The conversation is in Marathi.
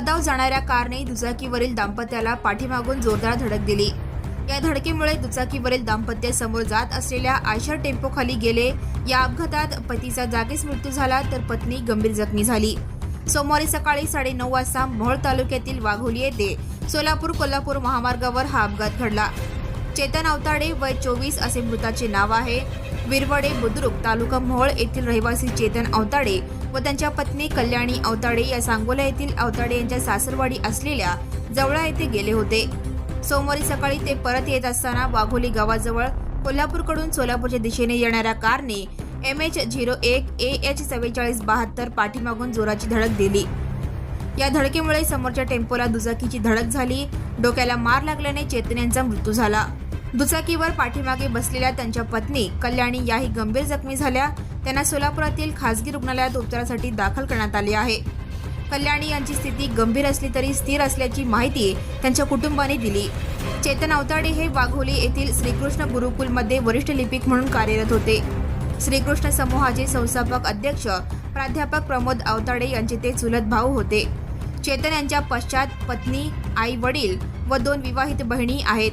जाणाऱ्या कारने दुचाकीवरील दाम्पत्याला पाठीमागून जोरदार धडक दिली. या धडकेमुळे दुचाकीवरील दाम्पत्य समोर जात असलेल्या आयशर टेम्पो खाली गेले. या अपघातात पतीचा जागीच मृत्यू झाला तर पत्नी गंभीर जखमी झाली. सोमवारी सकाळी साडेनऊ वाजता मोहोळ तालुक्यातील वाघोली येथे सोलापूर कोल्हापूर महामार्गावर हा अपघात घडला. चेतन अवताडे वय चोवीस असे मृताचे नाव आहे. विरवडे बुद्रुक तालुका मोहोळ येथील रहिवासी चेतन अवताडे व त्यांच्या पत्नी कल्याणी अवताडे या सांगोला येथील अवताडे यांच्या सासरवाडी असलेल्या जवळा येथे गेले होते. सोमवारी सकाळी ते परत येत असताना वाघोली गावाजवळ कोल्हापूरकडून सोलापूरच्या दिशेने येणाऱ्या कारने एम एच झिरो एक ए एच चव्वेचाळीस बहात्तर पाठीमागून जोराची धडक दिली. या धडकेमुळे समोरच्या टेम्पोला दुचाकीची धडक झाली. डोक्याला मार लागल्याने चेतन यांचा मृत्यू झाला. दुचाकीवर पाठीमागे बसलेल्या त्यांच्या पत्नी कल्याणी याही गंभीर जखमी झाल्या. त्यांना सोलापुरातील खासगी रुग्णालयात उपचारासाठी दाखल करण्यात आले आहे. कल्याणी यांची स्थिती गंभीर असली तरी स्थिर असल्याची माहिती त्यांच्या कुटुंबाने दिली. चेतन अवताडे हे वाघोली येथील श्रीकृष्ण गुरुकुलमध्ये वरिष्ठ लिपिक म्हणून कार्यरत होते. श्रीकृष्ण समूहाचे संस्थापक अध्यक्ष प्राध्यापक प्रमोद अवताडे यांचे ते चुलत भाऊ होते. चेतन यांच्या पश्चात पत्नी आई वडील व दोन विवाहित बहिणी आहेत.